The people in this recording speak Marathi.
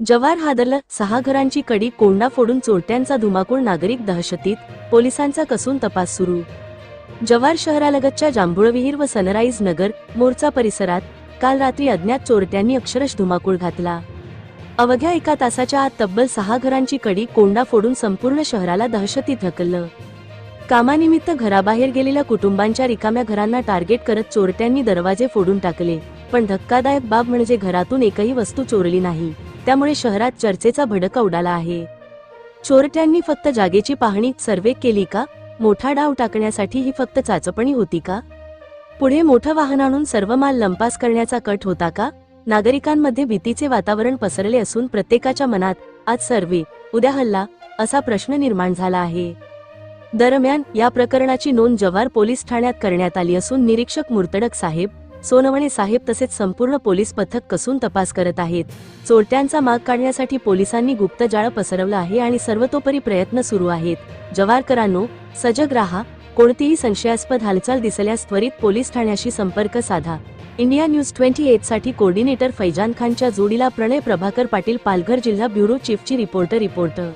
जवार हादरलं सहा घरांची कडी कोंडा फोडून चोरट्यांचा धुमाकूळ नागरिक दहशतीत पोलिसांचा कसून तपास सुरू. जवार शहरालगतच्या जांभुळविहीर व सनराईज नगर मोर्चा परिसरात काल रात्री अज्ञात चोरट्यांनी अक्षरश धुमाकूळ घातला. अवघ्या एका तासाच्या आत तब्बल सहा घरांची कडी कोंडा फोडून संपूर्ण शहराला दहशतीत ढकललं. कामानिमित्त घराबाहेर गेलेल्या कुटुंबांच्या रिकाम्या घरांना टार्गेट करत चोरट्यांनी दरवाजे फोडून टाकले पण धक्कादायक बाब म्हणजे घरातून एकही वस्तू चोरली नाही. त्यामुळे शहरात चर्चेचा भडका उडाला आहे. चोरट्यांनी फक्त जागेची पाहणी सर्वे केली का? मोठा डाव टाकण्यासाठी ही फक्त चाचपणी होती का? पुढे मोठं वाहन आणून सर्व माल लंपास करण्याचा कट होता का? नागरिकांमध्ये भीतीचे वातावरण पसरले असून प्रत्येकाच्या मनात आज सर्वे उद्या हल्ला असा प्रश्न निर्माण झाला आहे. दरम्यान या प्रकरणाची नोंद जव्हार पोलीस ठाण्यात करण्यात आली असून निरीक्षक मुर्तडक साहेब सोनवणे साहेब तसेच संपूर्ण पोलीस पथक कसून तपास करत आहेत. चोरट्यांचा माग काढण्यासाठी पोलिसांनी गुप्त जाळं पसरवलं आहे आणि सर्वतोपरी प्रयत्न सुरू आहेत. जवारकरांनो सजग राहा. कोणतीही संशयास्पद हालचाल दिसल्यास त्वरित पोलीस ठाण्याशी संपर्क साधा. इंडिया न्यूज ट्वेंटी एटसाठी कोऑर्डिनेटर फैजान खानच्या जोडीला प्रणय प्रभाकर पाटील पालघर जिल्हा ब्युरो चीफची रिपोर्टर रिपोर्टर